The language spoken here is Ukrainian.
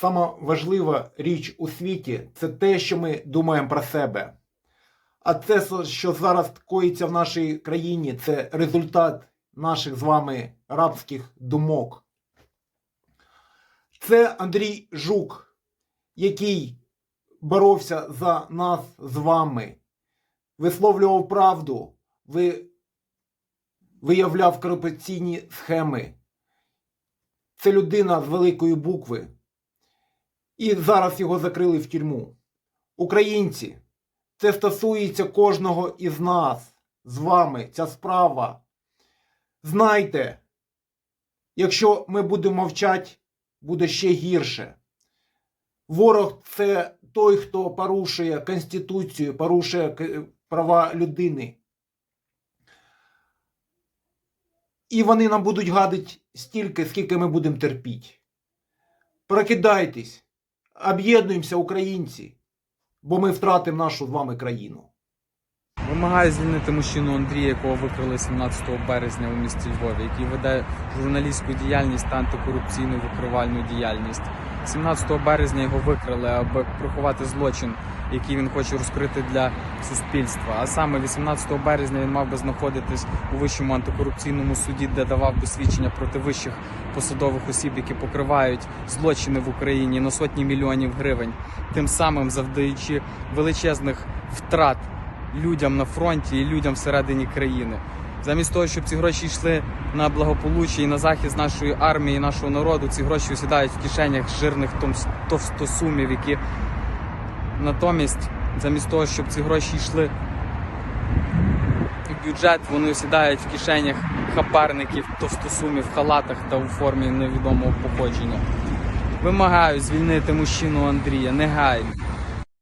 сама важлива річ у світі це те, що ми думаємо про себе. А це, що зараз коїться в нашій країні, це результат наших з вами рабських думок. Це Андрій Жук, який боровся за нас з вами, висловлював правду, ви... виявляв корупційні схеми. Це людина з великої букви. І зараз його закрили в тюрму. Українці, це стосується кожного із нас, з вами, ця справа. Знайте, якщо ми будемо мовчати, буде ще гірше. Ворог це той, хто порушує Конституцію, порушує права людини. І вони нам будуть гадити стільки, скільки ми будемо терпіти. Прокидайтесь, об'єднуємося, українці, бо ми втратимо нашу з вами країну. Вимагаю звільнити мужчину Андрія, якого викрили 17 березня у місті Львові, який веде журналістську діяльність та антикорупційну викривальну діяльність. 17 березня його викрили, аби приховати злочин, який він хоче розкрити для суспільства. А саме 18 березня він мав би знаходитись у вищому антикорупційному суді, де давав би свідчення проти вищих посадових осіб, які покривають злочини в Україні на сотні мільйонів гривень, тим самим завдаючи величезних втрат людям на фронті і людям всередині країни. Замість того, щоб ці гроші йшли на благополуччя і на захист нашої армії, нашого народу, ці гроші осідають в кишенях жирних товстосумів, які натомість, замість того, щоб ці гроші йшли в бюджет, вони осідають в кишенях хабарників, товстосумів в халатах та у формі невідомого походження. Вимагаю звільнити мужчину Андрія негайно.